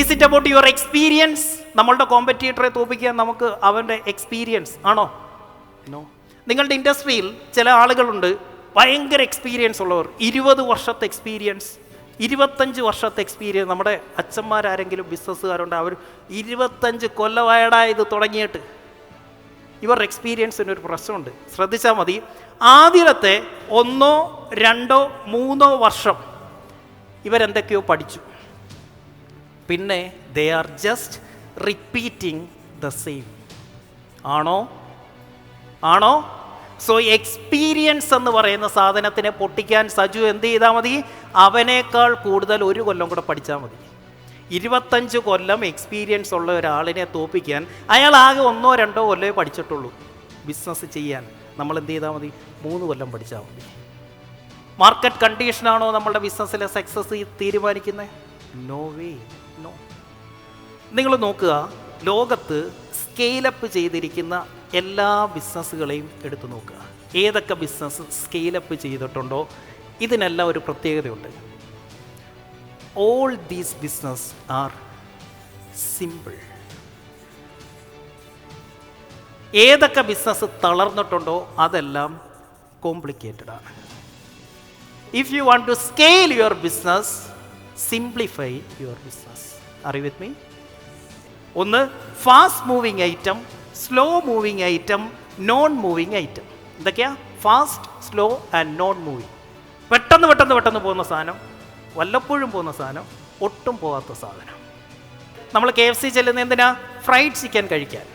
Is it about your experience നമ്മളുടെ കോമ്പറ്റീറ്ററെ തോപ്പിക്കാൻ നമുക്ക് അവന്റെ എക്സ്പീരിയൻസ് ആണോ? നോ നിങ്ങളുടെ ഇൻഡസ്ട്രിയിൽ ചില ആളുകളുണ്ട് ഭയങ്കര എക്സ്പീരിയൻസ് ഉള്ളവർ. ഇരുപത് വർഷത്തെ എക്സ്പീരിയൻസ് ഇരുപത്തഞ്ച് വർഷത്തെ എക്സ്പീരിയൻസ് നമ്മുടെ അച്ഛന്മാരാരെങ്കിലും ബിസിനസ്സുകാരുണ്ട് അവർ ഇരുപത്തഞ്ച് കൊല്ലമായടാ ഇത് തുടങ്ങിയിട്ട്. ഇവരുടെ എക്സ്പീരിയൻസിന് ഒരു പ്രശ്നമുണ്ട്. ശ്രദ്ധിച്ചാൽ മതി. ആദ്യത്തെ ഒന്നോ രണ്ടോ മൂന്നോ വർഷം ഇവരെന്തൊക്കെയോ പഠിച്ചു. പിന്നെ they are just repeating the same ആണോ? ആണോ? സോ എക്സ്പീരിയൻസ് എന്ന് പറയുന്ന സാധനത്തിനെ പൊട്ടിക്കാൻ സജു എന്ത് ചെയ്താൽ മതി? അവനേക്കാൾ കൂടുതൽ ഒരു കൊല്ലം കൂടെ പഠിച്ചാൽ മതി. ഇരുപത്തഞ്ച് കൊല്ലം എക്സ്പീരിയൻസ് ഉള്ള ഒരാളിനെ തോപ്പിക്കാൻ അയാൾ ആകെ ഒന്നോ രണ്ടോ കൊല്ലമേ പഠിച്ചിട്ടുള്ളൂ. ബിസിനസ് ചെയ്യാൻ. നമ്മൾ എന്ത് ചെയ്താൽ മതി? മൂന്ന് കൊല്ലം പഠിച്ചാൽ മതി. മാർക്കറ്റ് കണ്ടീഷനാണോ നമ്മളുടെ ബിസിനസ്സിലെ സക്സസ് തീരുമാനിക്കുന്നത് നോ വേ നോ നിങ്ങൾ നോക്കുക ലോകത്ത് സ്കെയിലപ്പ് ചെയ്തിരിക്കുന്ന എല്ലാ ബിസിനസ്സുകളെയും എടുത്തു നോക്കുക. ഏതൊക്കെ ബിസിനസ് സ്കെയിലപ്പ് ചെയ്തിട്ടുണ്ടോ ഇതിനെല്ലാം ഒരു പ്രത്യേകതയുണ്ട്. All these business are simple ഏതൊക്കെ ബിസിനസ് തളർന്നിട്ടുണ്ടോ അതെല്ലാം കോംപ്ലിക്കേറ്റഡ് ആണ്. If you want to scale your business simplify your business അറിവിത് with me ഒന്ന് fast moving item slow moving item non moving item എന്തൊക്കെയാ? Fast slow and non moving പെട്ടെന്ന് പെട്ടെന്ന് പെട്ടെന്ന് പോകുന്ന സാധനം വല്ലപ്പോഴും പോകുന്ന സാധനം ഒട്ടും പോകാത്ത സാധനം. നമ്മൾ കെ എഫ് സി ചെല്ലുന്ന എന്തിനാ? ഫ്രൈഡ് ചിക്കൻ കഴിക്കാൻ.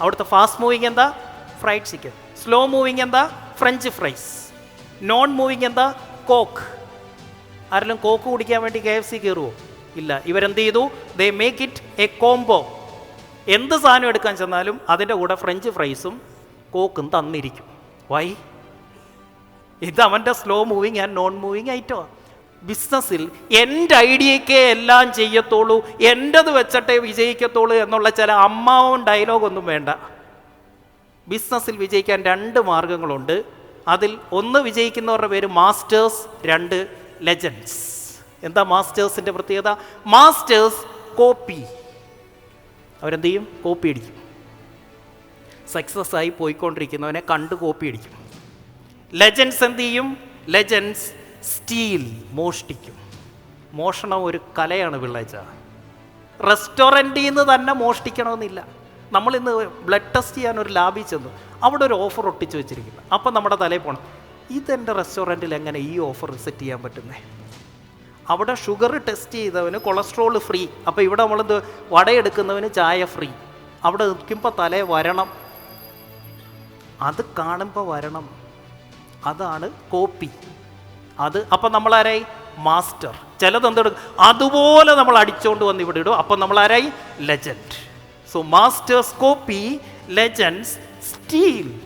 അവിടുത്തെ ഫാസ്റ്റ് മൂവിങ് എന്താ? ഫ്രൈഡ് ചിക്കൻ സ്ലോ മൂവിങ് എന്താ? ഫ്രഞ്ച് ഫ്രൈസ് നോൺ മൂവിങ് എന്താ? കോക്ക് ആരെങ്കിലും കോക്ക് കുടിക്കാൻ വേണ്ടി കെ എഫ് സി കയറുമോ ഇല്ല. ഇവരെന്ത് ചെയ്തു? They make it a combo എന്ത് സാധനം എടുക്കാൻ ചെന്നാലും അതിന്റെ കൂടെ ഫ്രഞ്ച് ഫ്രൈസും കോക്കും തന്നിരിക്കും. വൈ ഇത് അവന്റെ slow moving and non moving ഐറ്റമാണ് ബിസിനസ്സിൽ എന്റെ ഐഡിയയ്ക്ക് എല്ലാം ചെയ്യത്തുള്ളൂ എന്റെത് വെച്ചിട്ടേ വിജയിക്കത്തുള്ളൂ എന്നുള്ള ചില അമ്മാവും ഡയലോഗൊന്നും വേണ്ട. ബിസിനസ്സിൽ വിജയിക്കാൻ രണ്ട് മാർഗങ്ങളുണ്ട്. അതിൽ ഒന്ന് വിജയിക്കുന്നവരുടെ പേര് മാസ്റ്റേഴ്സ് രണ്ട് ലെജൻഡ്സ് എന്താ മാസ്റ്റേഴ്സിന്റെ പ്രത്യേകത? മാസ്റ്റേഴ്സ് കോപ്പി അവരെന്ത് ചെയ്യും കോപ്പി അടിക്കും. സക്സസ് ആയി പോയിക്കൊണ്ടിരിക്കുന്നവനെ കണ്ട് കോപ്പി അടിക്കും. ലെജൻസ് എന്ത് ചെയ്യും ലെജൻസ് സ്റ്റീൽ മോഷ്ടിക്കും. മോഷണം ഒരു കലയാണ് പിള്ളേച്ച. റെസ്റ്റോറന്റിൽ നിന്ന് തന്നെ മോഷ്ടിക്കണമെന്നില്ല. നമ്മളിന്ന് ബ്ലഡ് ടെസ്റ്റ് ചെയ്യാൻ ഒരു ലാബിൽ ചെന്നു. അവിടെ ഒരു ഓഫർ ഒട്ടിച്ച് വെച്ചിരിക്കുന്നു. അപ്പം നമ്മുടെ തലയിൽ പോകണം ഇതെന്റെ റെസ്റ്റോറന്റിൽ എങ്ങനെ ഈ ഓഫർ സെറ്റ് ചെയ്യാൻ പറ്റുന്നേ? അവിടെ ഷുഗർ ടെസ്റ്റ് ചെയ്തവന് കൊളസ്ട്രോൾ ഫ്രീ അപ്പോൾ ഇവിടെ നമ്മളെന്ത് വടയെടുക്കുന്നവന് ചായ ഫ്രീ അവിടെ നിൽക്കുമ്പോൾ തലേ വരണം. അത് കാണുമ്പോൾ വരണം. അതാണ് കോപ്പി അത് അപ്പം നമ്മളാരായി? മാസ്റ്റർ ചിലത് എന്തെടുക്കും അതുപോലെ നമ്മൾ അടിച്ചുകൊണ്ട് വന്ന് ഇവിടെ ഇടും. അപ്പം നമ്മളാരായി? Legend so masters copy legends steal